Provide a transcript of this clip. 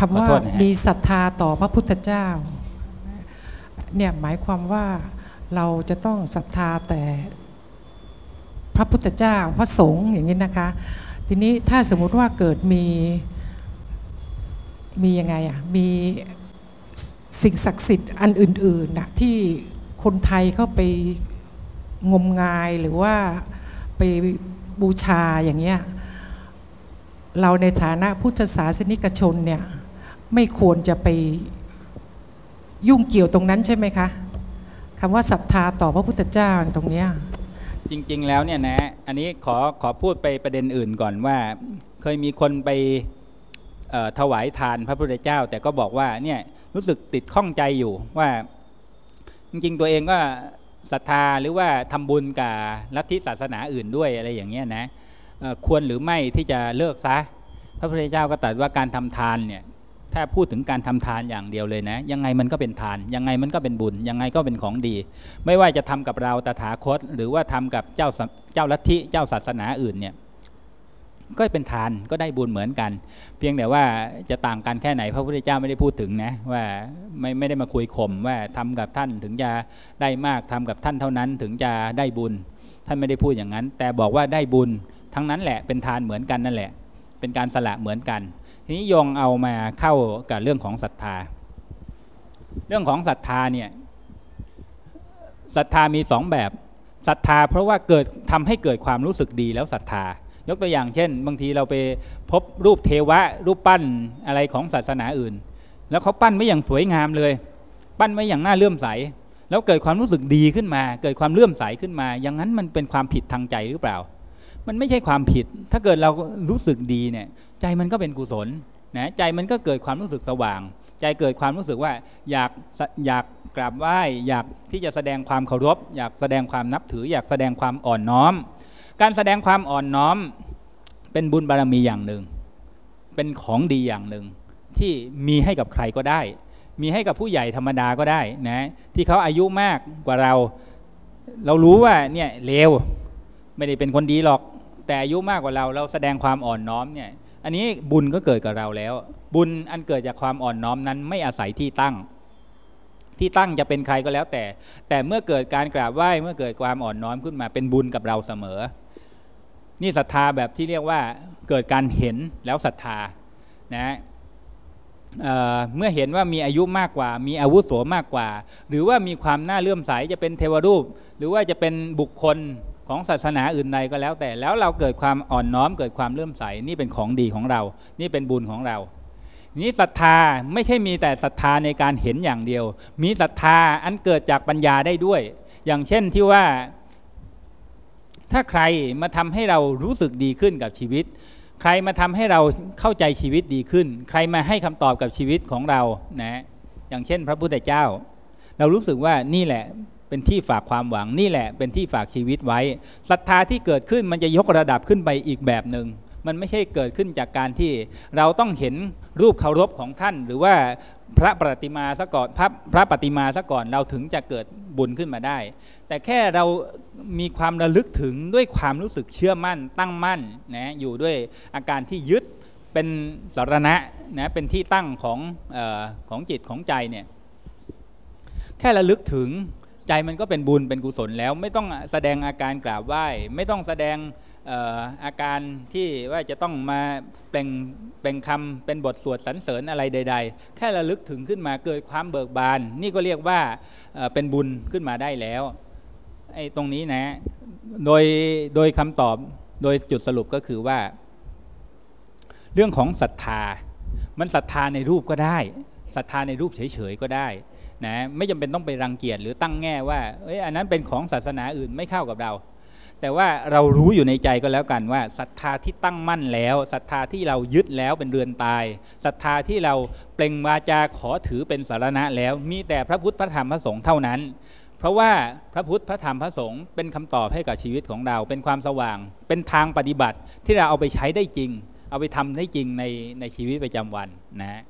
คำว่าขอโทษนะฮะมีศรัทธาต่อพระพุทธเจ้าเนี่ยหมายความว่าเราจะต้องศรัทธาแต่พระพุทธเจ้าพระสงฆ์อย่างนี้นะคะ ทีนี้ถ้าสมมุติว่าเกิดมีมียังไงอะมีสิ่งศักดิ์สิทธิ์อันอื่นๆนะที่คนไทยเข้าไปงมงายหรือว่าไปบูชาอย่างเงี้ยเราในฐานะพุทธศาสนิกชนเนี่ย ไม่ควรจะไปยุ่งเกี่ยวตรงนั้นใช่ไหมคะคำว่าศรัทธาต่อพระพุทธเจ้าตรงเนี้ยจริง ๆ แล้วเนี่ยนะ อันนี้ขอขอพูดไปประเด็นอื่นก่อนว่า เคยมีคนไปถวายทานพระพุทธเจ้า แต่ก็บอกว่าเนี่ยรู้สึกติดข้องใจอยู่ว่า จริง ๆ ตัวเองก็ศรัทธาหรือว่าทำบุญกับลัทธิศาสนาอื่นด้วยอะไรอย่างเงี้ยนะควรหรือไม่ที่จะเลิกซะพระพุทธเจ้าก็ตรัสว่าการทำทานเนี่ย ถ้าพูดถึงการทำทานอย่างเดียวเลยนะ ยังไงมันก็เป็นทาน ยังไงมันก็เป็นบุญ ยังไงก็เป็นของดี ไม่ว่าจะทำกับเราตถาคต หรือว่าทำกับเจ้าสเจ้าลัทธิเจ้าศาสนาอื่นเนี่ยก็เป็นทานก็ได้บุญเหมือนกัน เพียงแต่ว่าจะต่างกันแค่ไหนพระพุทธเจ้าไม่ได้พูดถึงนะว่าไม่ไม่ได้มาคุยข่มว่าทำกับท่านถึงจะได้มากทำกับท่านเท่านั้นถึงจะได้บุญ ท่านไม่ได้พูดอย่างนั้น แต่บอกว่าได้บุญทั้งนั้นแหละเป็นทานเหมือนกันนั่นแหละ เป็นการสละเหมือนกัน นี้ยงเอามาเข้ากับเรื่องของศรัทธา เรื่องของศรัทธาเนี่ยศรัทธามีสองแบบศรัทธาเพราะว่าเกิดทำให้เกิดความรู้สึกดีแล้วศรัทธา ยกตัวอย่างเช่น บางทีเราไปพบรูปเทวะ รูปปั้นอะไรของศาสนาอื่น แล้วเขาปั้นไม่อย่างสวยงามเลย ปั้นไม่อย่างน่าเลื่อมใส แล้วเกิดความรู้สึกดีขึ้นมา เกิดความเลื่อมใสขึ้นมา อย่างนั้นมันเป็นความผิดทางใจหรือเปล่า มันไม่ใช่ความผิด ถ้าเกิดเรารู้สึกดีเนี่ย ใจมันก็เป็นกุศลนะใจมันก็เกิดความรู้สึกสว่าง ใจเกิดความรู้สึกว่าอยากอยากกราบไหว้อยากที่จะแสดงความเคารพ อยากแสดงความนับถือ อยากแสดงความอ่อนน้อม การแสดงความอ่อนน้อม เป็นบุญบารมีอย่างหนึ่ง เป็นของดีอย่างหนึ่ง ที่มีให้กับใครก็ได้ มีให้กับผู้ใหญ่ธรรมดาก็ได้นะที่เขาอายุมากกว่าเรา เรารู้ว่าเนี่ยเลว ไม่ได้เป็นคนดีหรอก แต่อายุมากกว่าเราเราแสดงความอ่อนน้อมเนี่ย อันนี้บุญก็เกิดกับเราแล้ว บุญอันเกิดจากความอ่อนน้อมนั้นไม่อาศัยที่ตั้ง ที่ตั้งจะเป็นใครก็แล้วแต่ แต่เมื่อเกิดการกราบไหว้เมื่อเกิดความอ่อนน้อมขึ้นมาเป็นบุญกับเราเสมอ นี่ศรัทธาแบบที่เรียกว่าเกิดการเห็นแล้วศรัทธานะเเมื่อเห็นว่ามีอายุมากกว่า มีอาวุโสมากกว่า หรือว่ามีความน่าเลื่อมใสจะเป็นเทวรูป หรือว่าจะเป็นบุคคล ของศาสนาอื่นใดก็แล้วแต่ แล้วเราเกิดความอ่อนน้อมเกิดความเลื่อมใสนี่เป็นของดีของเรา นี่เป็นบุญของเรา นี้ศรัทธาไม่ใช่มีแต่ศรัทธาในการเห็นอย่างเดียว มีศรัทธาอันเกิดจากปัญญาได้ด้วย อย่างเช่นที่ว่า ถ้าใครมาทำให้เรารู้สึกดีขึ้นกับชีวิต ใครมาทำให้เราเข้าใจชีวิตดีขึ้น ใครมาให้คำตอบกับชีวิตของเรานะอย่างเช่น พระพุทธเจ้า เรารู้สึกว่านี่แหละ เป็นที่ฝากความหวังนี่แหละ เป็นที่ฝากชีวิตไว้ศรัทธาที่เกิดขึ้นมันจะยกระดับขึ้นไปอีกแบบหนึ่งมันไม่ใช่เกิดขึ้นจากการที่เราต้องเห็นรูปเคารพของท่าน หรือว่าพระปฏิมาซะก่อนพระพระปฏิมาซะก่อนเราถึงจะเกิดบุญขึ้นมาได้ แต่แค่เรามีความระลึกถึงด้วยความรู้สึกเชื่อมั่น ตั้งมั่นนะอยู่ด้วยอาการที่ยึดเป็นสารณะนะเป็นที่ตั้งของออของจิตของใจเนี่ยแค่ระลึกถึง ใจมันก็เป็นบุญเป็นกุศลแล้ว ไม่ต้องแสดงอาการกราบไหว้ ไม่ต้องแสดงอาการที่ว่าจะต้องมาเป็นเป็นคำเป็นบทสวดสรรเสริญอะไรใด ๆ แค่ระลึกถึงขึ้นมาเกิดความเบิกบาน นี่ก็เรียกว่าเป็นบุญขึ้นมาได้แล้วไอ้ตรงนี้นะ โดยโดยคำตอบโดยจุดสรุปก็คือว่า เรื่องของศรัทธา มันศรัทธาในรูปก็ได้ศรัทธาในรูปเฉยๆก็ได้ นะไม่จำเป็นต้องไปรังเกียจหรือตั้งแง่ว่าเอ้ยอันนั้นเป็นของศาสนาอื่นไม่เข้ากับเรา แต่ว่าเรารู้อยู่ในใจก็แล้วกันว่าศรัทธาที่ตั้งมั่นแล้วศรัทธาที่เรายึดแล้วเป็นเรือนตายศรัทธาที่เราเปล่งวาจาขอถือเป็นสารณะแล้วมีแต่พระพุทธพระธรรมพระสงฆ์เท่านั้น เพราะว่าพระพุทธพระธรรมพระสงฆ์เป็นคำตอบให้กับชีวิตของเรา เป็นความสว่าง เป็นทางปฏิบัติที่เราเอาไปใช้ได้จริง เอาไปทำได้จริงในในชีวิตประจำวันนะ